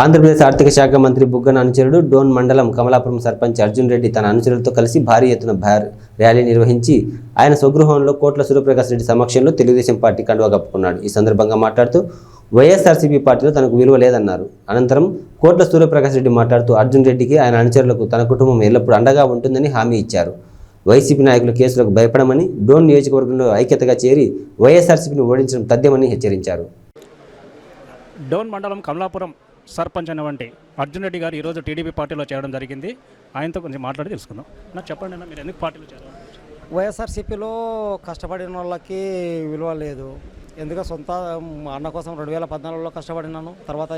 ఆంధ్రప్రదేశ్ ఆర్థిక శాఖ మంత్రి బుగ్గన అనుచరుడు డోన్ మండలం కమలాపురం సర్పంచ్ అర్జున్ రెడ్డి తన అనుచరులతో కలిసి భారీ ఎత్తున ర్యాలీ నిర్వహించి ఆయన స్వగృహంలో కోట్ల సూర్యప్రకాశ్ రెడ్డి సమక్షంలో తెలుగుదేశం పార్టీ కండువా కప్పుకున్నాడు. ఈ సందర్భంగా మాట్లాడుతూ వైఎస్ఆర్సీపీ పార్టీలో తనకు విలువ లేదన్నారు. అనంతరం కోట్ల సూర్యప్రకాష్ రెడ్డి మాట్లాడుతూ అర్జున్ రెడ్డికి ఆయన అనుచరులకు తన కుటుంబం ఎల్లప్పుడూ అండగా ఉంటుందని హామీ ఇచ్చారు. వైసీపీ నాయకులు కేసులకు భయపడమని డోన్ నియోజకవర్గంలో ఐక్యతగా చేరి వైఎస్ఆర్సీపీని ఓడించడం తథ్యమని హెచ్చరించారు. డోన్ మండలం కమలాపురం సర్పంచ్ అనేవంటి అర్జున్ రెడ్డి గారు ఈరోజు టీడీపీ పార్టీలో చేరడం జరిగింది. ఆయనతో కొంచెం మాట్లాడి తెలుసుకుందాం. నాకు చెప్పండి అన్న మీరు ఎందుకు పార్టీలో చేరారు వైఎస్ఆర్సీపీలో కష్టపడిన వాళ్ళకి విలువ లేదు. ఎందుకో సొంత అన్న కోసం రెండు వేల పద్నాలుగులో కష్టపడినాను. తర్వాత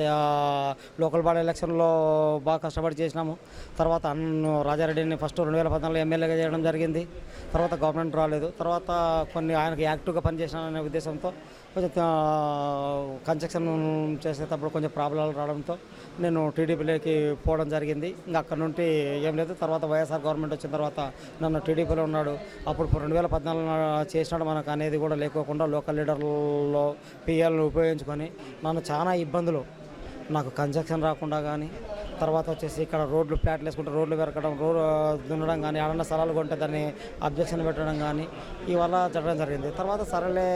లోకల్ బాడీ ఎలక్షన్లో బాగా కష్టపడి చేసినాము. తర్వాత అన్న రాజారెడ్డిని ఫస్ట్ రెండు వేల పద్నాలుగులో ఎమ్మెల్యేగా చేయడం జరిగింది. తర్వాత గవర్నమెంట్ రాలేదు. తర్వాత కొన్ని ఆయనకి యాక్టివ్గా పనిచేసినాననే ఉద్దేశంతో కొంచెం కన్స్ట్రక్షన్ చేసేటప్పుడు కొంచెం ప్రాబ్లాలు రావడంతో నేను టీడీపీలోకి పోవడం జరిగింది. ఇంకా అక్కడ నుండి ఏం లేదు. తర్వాత వైఎస్ఆర్ గవర్నమెంట్ వచ్చిన తర్వాత నన్ను టీడీపీలో ఉన్నాడు. అప్పుడు రెండు వేల పద్నాలుగు చేసినాడు మనకు అనేది కూడా లేకోకుండా లోకల్ లీడర్లలో పిఎల్ని ఉపయోగించుకొని నన్ను చాలా ఇబ్బందులు. నాకు కన్స్ట్రక్షన్ రాకుండా కానీ తర్వాత వచ్చేసి ఇక్కడ రోడ్లు ఫ్లాట్లు వేసుకుంటే రోడ్లు పెరగడం రోడ్ దున్నడం కానీ ఆడన్న స్థలాలు కొంటే దాన్ని అబ్జెక్షన్ పెట్టడం కానీ ఇవల్ల జరగడం జరిగింది. తర్వాత సరేలే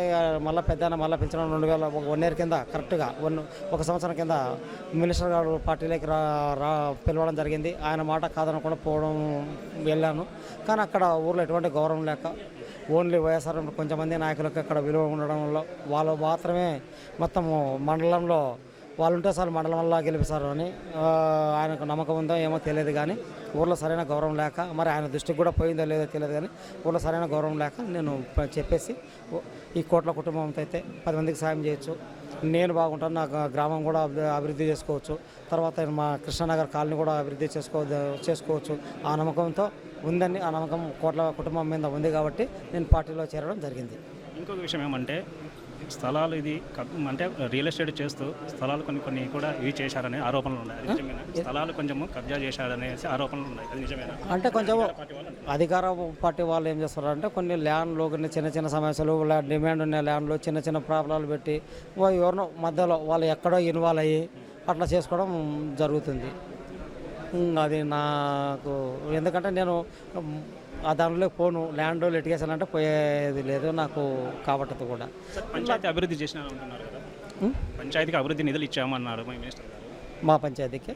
మళ్ళీ పెద్ద మళ్ళీ పెంచడం రెండు వేల ఒక వన్ ఇయర్ కింద కరెక్ట్గా వన్ ఒక సంవత్సరం కింద మినిస్టర్ గారు పార్టీలోకి రా రా పిలవడం జరిగింది. ఆయన మాట కాదనకుండా పోవడం వెళ్ళాను. కానీ అక్కడ ఊర్లో ఎటువంటి గౌరవం లేక ఓన్లీ వైఎస్ఆర్ కొంతమంది నాయకులకు అక్కడ విలువ ఉండడం వల్ల వాళ్ళు మాత్రమే మొత్తము మండలంలో వాళ్ళు ఉంటే సార్ మండలం వల్ల గెలిపిస్తారు అని ఆయనకు నమ్మకం ఉందో ఏమో తెలియదు కానీ ఊర్లో సరైన గౌరవం లేక మరి ఆయన దృష్టికి కూడా పోయిందో లేదో తెలియదు కానీ ఊర్లో సరైన గౌరవం లేక నేను చెప్పేసి ఈ కోట్ల కుటుంబంతో అయితే పది మందికి సాయం చేయొచ్చు. నేను బాగుంటాను నా గ్రామం కూడా అభి- అభివృద్ధి చేసుకోవచ్చు. తర్వాత మా కృష్ణానగర్ కాలనీ కూడా అభివృద్ధి చేసుకో చేసుకోవచ్చు. ఆ నమ్మకంతో ఉందని ఆ నమ్మకం కోట్ల కుటుంబం మీద ఉంది కాబట్టి నేను పార్టీలో చేరడం జరిగింది. ఇంకొక విషయం ఏమంటే స్థలాలు ఇది అంటే రియల్ ఎస్టేట్ చేస్తూ స్థలాలు కొన్ని కొన్ని కూడా ఇవి చేశారనే ఆరోపణలు ఉన్నాయి. నిజమేనా? స్థలాలు కొంచెము కబ్జా చేశారనేసి ఆరోపణలు ఉన్నాయి. అది నిజమేనా? అంటే కొంచెం అధికార పార్టీ వాళ్ళు ఏం చేస్తారంటే కొన్ని ల్యాండ్లు కొన్ని చిన్న చిన్న సమస్యలు డిమాండ్ ఉన్న ల్యాండ్లు చిన్న చిన్న ప్రాబ్లాలు పెట్టి ఎవరినో మధ్యలో వాళ్ళు ఎక్కడో ఇన్వాల్వ్ అయ్యి అట్లా చేసుకోవడం జరుగుతుంది. అది నాకు ఎందుకంటే నేను ఆ దానిలో పోను ల్యాండ్ లిటిగేషన్ అంటే పోయేది లేదు నాకు కాబట్టదు కూడా. పంచాయతీ అభివృద్ధి చేసినారు అంటున్నారు కదా. ఉమ్, పంచాయతీకి అభివృద్ధి నిధులు ఇచ్చామన్నారు మా మినిస్టర్ గారు. మా పంచాయతీకి.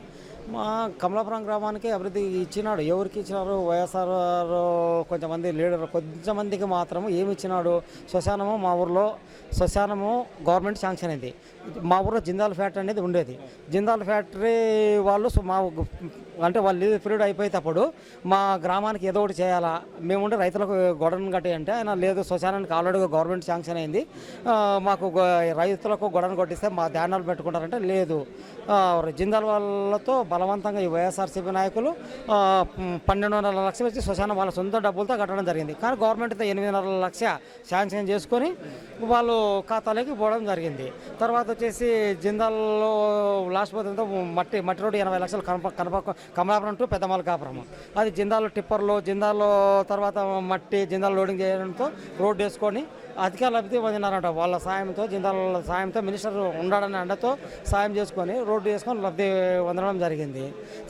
మా కమలాపురం గ్రామానికి అభివృద్ధి ఇచ్చినాడు. ఎవరికి ఇచ్చినారు వైఎస్ఆర్ కొంతమంది లీడర్ కొంతమందికి మాత్రం ఏమి ఇచ్చినాడు? శ్మశానము మా ఊర్లో శ్మశానము గవర్నమెంట్ శాంక్షన్ అయింది. మా ఊర్లో జిందాల్ ఫ్యాక్టరీ అనేది ఉండేది. జిందాల్ ఫ్యాక్టరీ వాళ్ళు మా అంటే వాళ్ళు లీవ్ పీరియడ్ అయిపోయేటప్పుడు మా గ్రామానికి ఏదో ఒకటి చేయాలా? మేముండే రైతులకు గొడవను కట్టి అంటే ఆయన లేదు శ్మశానానికి ఆల్రెడీ గవర్నమెంట్ శాంక్షన్ అయింది. మాకు రైతులకు గొడవను కొట్టిస్తే మా ధ్యానాలు పెట్టుకుంటారంటే లేదు. జిందాల్ వాళ్ళతో బలవంతంగా ఈ వైఎస్ఆర్సీపీ నాయకులు పన్నెండున్నర లక్షలు వచ్చి శ్మశానం వాళ్ళ సొంత డబ్బులతో కట్టడం జరిగింది. కానీ గవర్నమెంట్ ఎనిమిదిన్నర లక్ష శాంక్షన్ చేసుకొని వాళ్ళు ఖాతాలోకి పోవడం జరిగింది. తర్వాత వచ్చేసి జిందాల్లో లాస్ట్ పోతుందో మట్టి మట్టి రోడ్డు ఎనభై లక్షలు కనప కనప కమలాపురం టు పెద్దమల కాపురం అది జిందాల్లో టిప్పర్లు జిందాల్లో తర్వాత మట్టి జిందాల్ లోడింగ్ చేయడంతో రోడ్డు వేసుకొని అధికార లబ్ధి పొందినారంట. వాళ్ళ సాయంతో జిందాల సాయంతో మినిస్టర్ ఉండాడని అండతో సాయం చేసుకొని రోడ్డు వేసుకొని లబ్ధి పొందడం జరిగింది.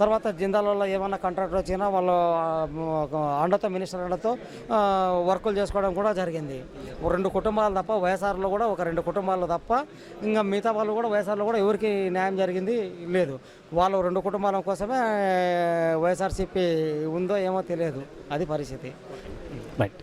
తర్వాత జిందాలలో ఏమన్నా కాంట్రాక్టర్ వచ్చినా వాళ్ళు అండతో మినిస్టర్ అండతో వర్కులు చేసుకోవడం కూడా జరిగింది. రెండు కుటుంబాలు తప్ప వైఎస్ఆర్లో కూడా ఒక రెండు కుటుంబాలు తప్ప ఇంకా మిగతా వాళ్ళు కూడా వైఎస్ఆర్లో కూడా ఎవరికి న్యాయం జరిగింది లేదు. వాళ్ళు రెండు కుటుంబాల కోసమే వైఎస్ఆర్సీపీ ఉందో ఏమో తెలియదు. అది పరిస్థితి. రైట్